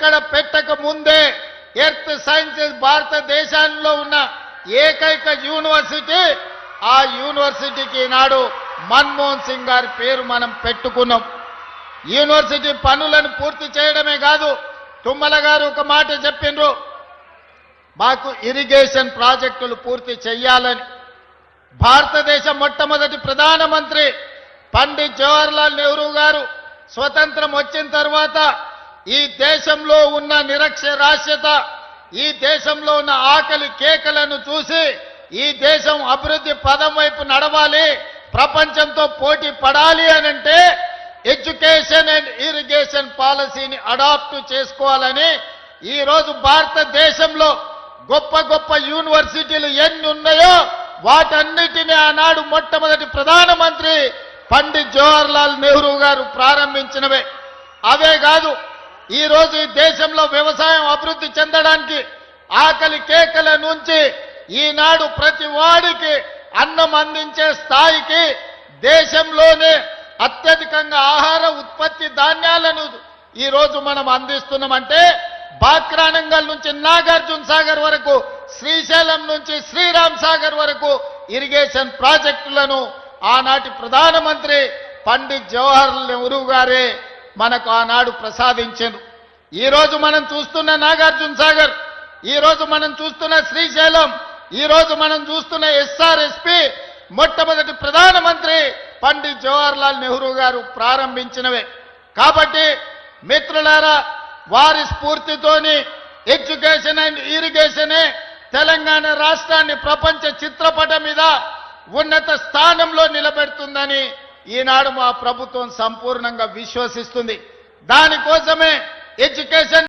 ఎక్కడ పెట్టక ముందే ఎర్త్ సైన్సెస్ భారతదేశంలో ఉన్న ఏకైక యూనివర్సిటీ ఆ యూనివర్సిటీకి ఈనాడు మన్మోహన్ సింగ్ గారి పేరు మనం పెట్టుకున్నాం. యూనివర్సిటీ పనులను పూర్తి చేయడమే కాదు తుమ్మల గారు ఒక మాట చెప్పిండ్రు. మాకు ఇరిగేషన్ ప్రాజెక్టులు పూర్తి చేయాలని భారతదేశ మొట్టమొదటి ప్రధానమంత్రి పండిత్ జవహర్లాల్ నెహ్రూ గారు స్వతంత్రం వచ్చిన తర్వాత ఈ దేశంలో ఉన్న నిరక్షరాస్యత ఈ దేశంలో ఉన్న ఆకలి కేకలను చూసి ఈ దేశం అభివృద్ధి పదం వైపు నడవాలి ప్రపంచంతో పోటీ పడాలి అనంటే ఎడ్యుకేషన్ అండ్ ఇరిగేషన్ పాలసీని అడాప్ట్ చేసుకోవాలని ఈరోజు భారతదేశంలో గొప్ప గొప్ప యూనివర్సిటీలు ఎన్ని ఉన్నాయో వాటన్నిటిని ఆనాడు మొట్టమొదటి ప్రధానమంత్రి పండిత్ జవహర్లాల్ నెహ్రూ గారు ప్రారంభించినవే. అవే కాదు ఈరోజు ఈ దేశంలో వ్యవసాయం అభివృద్ధి చెందడానికి ఆకలి కేకల నుంచి ఈనాడు ప్రతి వాడికి అన్నం అందించే స్థాయికి దేశంలోనే అత్యధికంగా ఆహార ఉత్పత్తి ధాన్యాలను ఈ రోజు మనం అందిస్తున్నామంటే బాక్రానంగల్ నుంచి నాగార్జున సాగర్ వరకు శ్రీశైలం నుంచి శ్రీరామ్ సాగర్ వరకు ఇరిగేషన్ ప్రాజెక్టులను ఆనాటి ప్రధానమంత్రి పండిత్ జవహర్ నెహ్రూ గారే మనకు ఆనాడు ప్రసాదించారు ఈ రోజు మనం చూస్తున్న నాగార్జున సాగర్ ఈరోజు మనం చూస్తున్న శ్రీశైలం ఈరోజు మనం చూస్తున్న ఎస్ఆర్ఎస్పి మొట్టమొదటి ప్రధానమంత్రి పండిత్ జవహర్లాల్ నెహ్రూ గారు ప్రారంభించినవే. కాబట్టి మిత్రులారా వారి స్ఫూర్తితోని ఎడ్యుకేషన్ అండ్ ఇరిగేషనే తెలంగాణ రాష్ట్రాన్ని ప్రపంచ చిత్రపటం మీద ఉన్నత స్థానంలో నిలబెడుతుందని ఈనాడు మా ప్రభుత్వం సంపూర్ణంగా విశ్వసిస్తుంది. దానికోసమే ఎడ్యుకేషన్